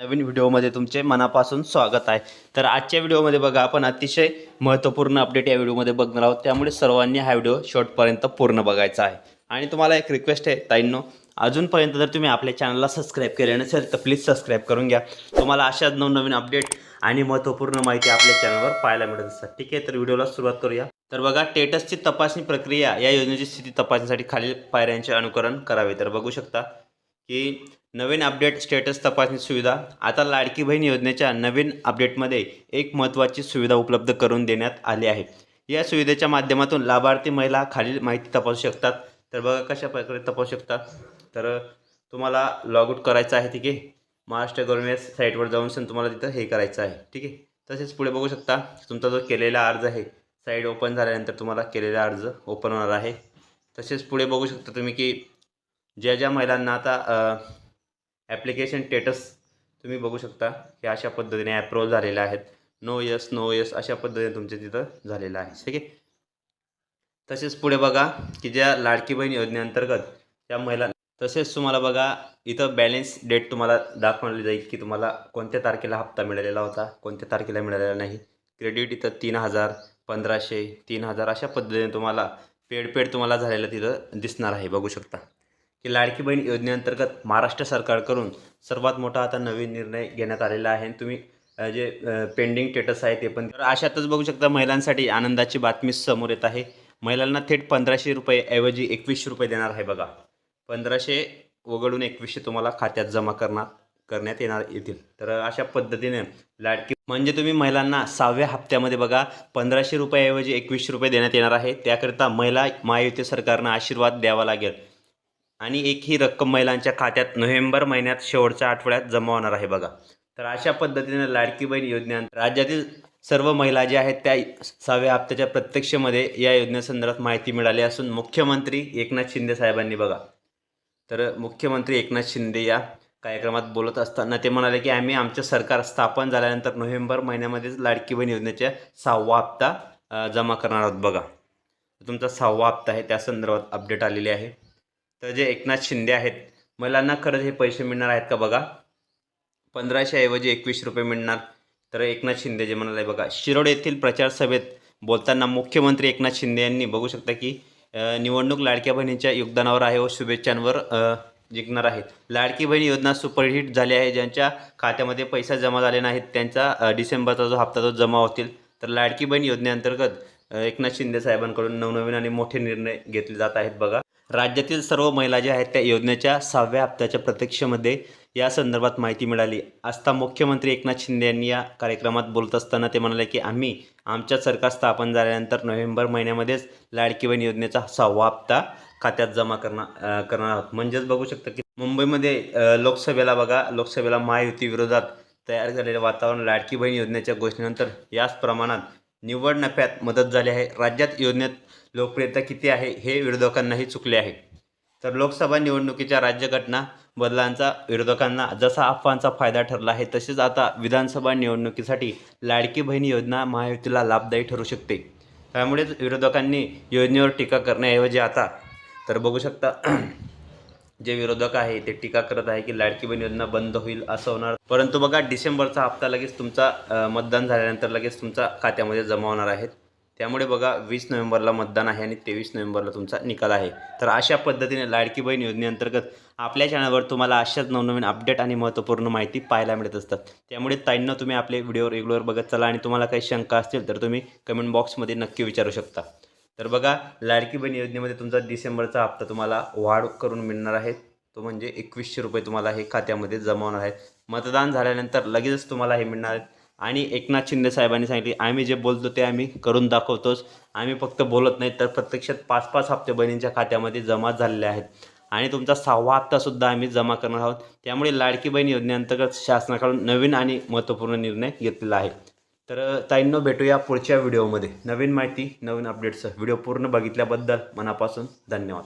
नवीन व्हिडिओमध्ये तुमचे मनापासून स्वागत आहे. तर आजच्या व्हिडिओमध्ये बघा आपण अतिशय महत्त्वपूर्ण अपडेट या व्हिडिओमध्ये बघणार आहोत. त्यामुळे सर्वांनी हा व्हिडिओ शेवटपर्यंत पूर्ण बघायचा आहे. आणि तुम्हाला एक रिक्वेस्ट आहे ताईंनो अजूनपर्यंत जर तुम्ही आपल्या चॅनलला सबस्क्राईब केले नसेल तर प्लीज सबस्क्राईब करून घ्या. तुम्हाला अशाच नवनवीन अपडेट आणि महत्त्वपूर्ण माहिती आपल्या चॅनलवर पाहायला मिळत असतात. ठीक आहे तर व्हिडिओला सुरुवात करूया. तर बघा टेटसची तपासणी प्रक्रिया या योजनेची स्थिती तपासण्यासाठी खालील पायऱ्यांचे अनुकरण करावे. तर बघू शकता की नवीन अपडेट स्टेटस तपासणी सुविधा आता लाडकी बहीण योजनेच्या नवीन अपडेटमध्ये एक महत्त्वाची सुविधा उपलब्ध करून देण्यात आली आहे. या सुविधेच्या माध्यमातून लाभार्थी महिला खालील माहिती तपासू शकतात. तर बघा कशा प्रकारे तपासू शकतात. तर तुम्हाला लॉग आउट करायचं आहे ठीक आहे? महाराष्ट्र गव्हर्नमेंट साईटवर जाऊन सन तुम्हाला तिथं हे करायचं आहे ठीक आहे? तसेच पुढे बघू शकता तुमचा जो केलेला अर्ज आहे साईट ओपन झाल्यानंतर तुम्हाला केलेला अर्ज ओपन होणार आहे. तसेच पुढे बघू शकता तुम्ही की ज्या ज्या महिलांना आता ॲप्लिकेशन स्टेटस तुम्ही बघू की हे अशा पद्धतीने ॲप्रूव्हल झालेले आहेत. नो यस नो यस अशा पद्धतीने तुमचे तिथं झालेलं आहे. ठीक आहे? तसेच पुढे बघा की ज्या लाडकी बहीण योजनेअंतर्गत त्या महिला तसेच तुम्हाला बघा इथं बॅलेन्स डेट तुम्हाला दाखवली जाईल की तुम्हाला कोणत्या तारखेला हप्ता मिळालेला होता कोणत्या तारखेला मिळालेला नाही. क्रेडिट इथं तीन हजार पंधराशे तीन हजार अशा पद्धतीने तुम्हाला पेड पेड तुम्हाला झालेलं तिथं दिसणार आहे. बघू शकता. की लाडकी बहीण योजनेअंतर्गत महाराष्ट्र सरकारकडून सर्वात मोठा आता नवीन निर्णय घेण्यात आलेला आहे. तुम्ही जे पेंडिंग स्टेटस आहे ते पण तर अशातच बघू शकता महिलांसाठी आनंदाची बातमी समोर येत आहे. महिलांना थेट पंधराशे रुपये ऐवजी एकवीसशे रुपये देणार आहे बघा. पंधराशे वगळून एकवीसशे तुम्हाला खात्यात जमा करणार करण्यात येणार येतील. तर अशा पद्धतीने लाडकी म्हणजे तुम्ही महिलांना सहाव्या हप्त्यामध्ये बघा पंधराशे रुपयाऐवजी एकवीसशे रुपये देण्यात येणार आहे. त्याकरिता महिला महायुती सरकारनं आशीर्वाद द्यावा लागेल. आणि एक ही रक्कम महिलांच्या खात्यात नोव्हेंबर महिन्यात शेवटच्या आठवड्यात जमा होणार आहे बघा. तर अशा पद्धतीने लाडकी बहीण योजनेअंतर्गत राज्यातील सर्व महिला ज्या आहेत त्या सहाव्या हप्त्याच्या प्रत्यक्षमध्ये या योजनेसंदर्भात माहिती मिळाली असून मुख्यमंत्री एकनाथ शिंदे साहेबांनी बघा. तर मुख्यमंत्री एकनाथ शिंदे या कार्यक्रमात बोलत असताना ते म्हणाले की आम्ही आमचं सरकार स्थापन झाल्यानंतर नोव्हेंबर महिन्यामध्येच लाडकी बहीण योजनेच्या सहावा हप्ता जमा करणार आहोत बघा. तुमचा सहावा हप्ता आहे त्या संदर्भात अपडेट आलेली आहे. तर जे एकनाथ शिंदे आहेत मुलांना खरंच हे पैसे मिळणार आहेत का बघा? पंधराशेऐवजी एकवीस रुपये मिळणार. तर एकनाथ शिंदे जे म्हणाले बघा शिरोड येथील प्रचार सभेत बोलताना मुख्यमंत्री एकनाथ शिंदे यांनी बघू शकता की निवडणूक लाडक्या बहिणीच्या योगदानावर आहे व शुभेच्छांवर जिंकणार आहेत. लाडकी बहीण योजना सुपरहिट झाली आहे ज्यांच्या खात्यामध्ये पैसा जमा झाले नाहीत त्यांचा डिसेंबरचा जो हप्ता तो जमा होतील. तर लाडकी बहीण योजनेअंतर्गत एकनाथ शिंदे साहेबांकडून नवनवीन आणि मोठे निर्णय घेतले जात आहेत बघा. राज्यातील सर्व महिला ज्या आहेत त्या योजनेच्या सहाव्या हप्त्याच्या प्रत्यक्षमध्ये या संदर्भात माहिती मिळाली. असता मुख्यमंत्री एकनाथ शिंदे यांनी या कार्यक्रमात बोलत असताना ते म्हणाले की आम्ही आमच्या सरकार स्थापन झाल्यानंतर नोव्हेंबर महिन्यामध्येच लाडकी बहीण योजनेचा सहावा हप्ता खात्यात जमा करणार करणार आहोत. म्हणजेच बघू शकता की मुंबईमध्ये लोकसभेला बघा लोकसभेला महायुती विरोधात तयार झालेलं वातावरण लाडकी बहीण योजनेच्या घोषणेनंतर याच प्रमाणात निवड नफ्यात मदत झाली आहे. राज्यात योजनेत लोकप्रियता किती आहे हे विरोधकांनाही चुकले आहे. तर लोकसभा निवडणुकीच्या राज्यघटना बदलांचा विरोधकांना जसा अफवांचा फायदा ठरला आहे तसेच आता विधानसभा निवडणुकीसाठी लाडकी बहीण योजना महायुतीला लाभदायी ठरू शकते. त्यामुळेच विरोधकांनी योजनेवर टीका करण्याऐवजी आता तर बघू शकता जे विरोधक आहे ते टीका करत आहे की लाडकी बहीण योजना बंद होईल असं होणार. परंतु बघा डिसेंबरचा हप्ता लगेच तुमचा मतदान झाल्यानंतर लगेच तुमचा खात्यामध्ये जमा होणार आहेत. त्यामुळे बघा वीस नोव्हेंबरला मतदान आहे आणि तेवीस नोव्हेंबरला तुमचा निकाल आहे. तर अशा पद्धतीने लाडकी बहीण योजनेअंतर्गत आपल्या चॅनलवर तुम्हाला अशाच नवनवीन अपडेट आणि महत्त्वपूर्ण माहिती पाहायला मिळत असतात. त्यामुळे ताईंना तुम्ही आपले व्हिडिओ रेग्युलर बघत चला आणि तुम्हाला काही शंका असतील तर तुम्ही कमेंट बॉक्समध्ये नक्की विचारू शकता. तर बघा लाडकी बहीण योजनेमध्ये तुमचा डिसेंबरचा हप्ता तुम्हाला वाढ करून मिळणार आहे. तो म्हणजे एकवीसशे रुपये तुम्हाला हे खात्यामध्ये जमा होणार आहे. मतदान झाल्यानंतर लगेचच तुम्हाला हे मिळणार आहे. आणि एकनाथ शिंदे साहेबांनी सांगितले आम्ही जे बोलतो ते आम्ही करून दाखवतोच. आम्ही फक्त बोलत नाही तर प्रत्यक्षात पाच पाच हप्ते बहिणींच्या खात्यामध्ये जमा झालेले आहेत. आणि तुमचा सहावा हप्तासुद्धा आम्ही जमा करणार आहोत. त्यामुळे लाडकी बहीण योजनेअंतर्गत शासनाकडून नवीन आणि महत्त्वपूर्ण निर्णय घेतलेला आहे. तर ताईंनो भेटूया पुढच्या व्हिडिओमध्ये. नवीन माहिती नवीन अपडेट्स व्हिडिओ पूर्ण बघितल्याबद्दल मनापासून धन्यवाद.